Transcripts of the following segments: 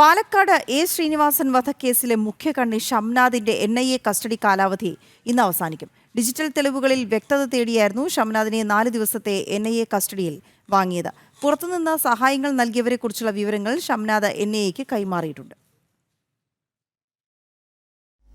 Palakkad A Sreenivasan വധക്കേസിലെ മുഖ്യ കണ്ണി ഷംനാദിന്റെ എൻ ഐ എ കസ്റ്റഡി കാലാവധി ഇന്ന് അവസാനിക്കും. ഡിജിറ്റൽ തെളിവുകളിൽ വ്യക്തത തേടിയായിരുന്നു ഷംനാദിനെ നാല് ദിവസത്തെ എൻ ഐ എ കസ്റ്റഡിയിൽ വാങ്ങിയത്. പുറത്തുനിന്ന് സഹായങ്ങൾ നൽകിയവരെക്കുറിച്ചുള്ള വിവരങ്ങൾ ഷംനാദ് എൻ ഐ എക്ക് കൈമാറിയിട്ടുണ്ട്.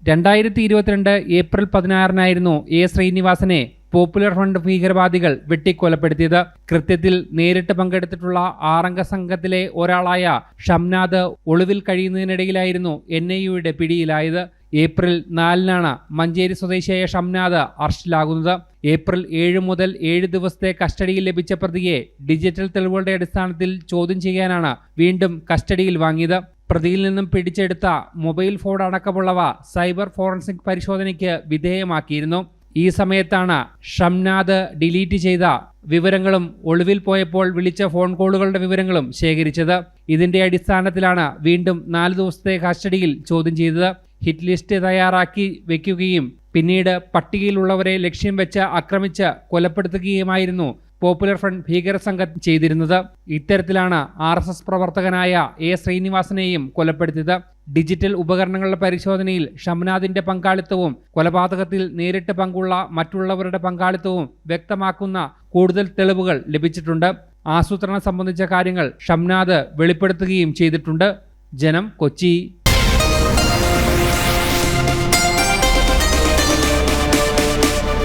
രണ്ടായിരത്തി ഇരുപത്തിരണ്ട് ഏപ്രിൽ പതിനാറിനായിരുന്നു എ ശ്രീനിവാസനെ പോപ്പുലർ ഫ്രണ്ട് ഭീകരവാദികൾ വെട്ടിക്കൊലപ്പെടുത്തിയത്. കൃത്യത്തിൽ നേരിട്ട് പങ്കെടുത്തിട്ടുള്ള ആറംഗ സംഘത്തിലെ ഒരാളായ ഷംനാദ് ഒളിവിൽ കഴിയുന്നതിനിടയിലായിരുന്നു എൻ ഐ യുടെ പിടിയിലായത്. ഏപ്രിൽ നാലിനാണ് മഞ്ചേരി സ്വദേശിയായ ഷംനാദ് അറസ്റ്റിലാകുന്നത്. ഏപ്രിൽ ഏഴ് മുതൽ ഏഴ് ദിവസത്തെ കസ്റ്റഡിയിൽ ലഭിച്ച പ്രതിയെ ഡിജിറ്റൽ തെളിവുകളുടെ അടിസ്ഥാനത്തിൽ ചോദ്യം ചെയ്യാനാണ് വീണ്ടും കസ്റ്റഡിയിൽ വാങ്ങിയത്. പ്രതിയിൽ നിന്നും പിടിച്ചെടുത്ത മൊബൈൽ ഫോൺ അടക്കമുള്ളവ സൈബർ ഫോറൻസിക് പരിശോധനയ്ക്ക് വിധേയമാക്കിയിരുന്നു. ഈ സമയത്താണ് ഷംനാദ് ഡിലീറ്റ് ചെയ്ത വിവരങ്ങളും ഒളിവിൽ പോയപ്പോൾ വിളിച്ച ഫോൺ കോളുകളുടെ വിവരങ്ങളും ശേഖരിച്ചത്. ഇതിന്റെ അടിസ്ഥാനത്തിലാണ് വീണ്ടും നാല് ദിവസത്തെ കസ്റ്റഡിയിൽ ചോദ്യം ചെയ്തത്. ഹിറ്റ് ലിസ്റ്റ് തയ്യാറാക്കി വെക്കുകയും പിന്നീട് പട്ടികയിലുള്ളവരെ ലക്ഷ്യം വെച്ച് ആക്രമിച്ച് കൊലപ്പെടുത്തുകയുമായിരുന്നു പോപ്പുലർ ഫ്രണ്ട് ഭീകര സംഘം ചെയ്തിരുന്നത് ഇത്തരത്തിലാണ് ആർ എസ് എസ് പ്രവർത്തകനായ എ ശ്രീനിവാസനെയും കൊലപ്പെടുത്തിയത്. ഡിജിറ്റൽ ഉപകരണങ്ങളുടെ പരിശോധനയിൽ ഷംനാഥിന്റെ പങ്കാളിത്തവും കൊലപാതകത്തിൽ നേരിട്ട് പങ്കുള്ള മറ്റുള്ളവരുടെ പങ്കാളിത്തവും വ്യക്തമാക്കുന്ന കൂടുതൽ തെളിവുകൾ ലഭിച്ചിട്ടുണ്ട്. ആസൂത്രണം സംബന്ധിച്ച കാര്യങ്ങൾ ഷംനാഥ് വെളിപ്പെടുത്തുകയും ചെയ്തിട്ടുണ്ട്. ജനം കൊച്ചി.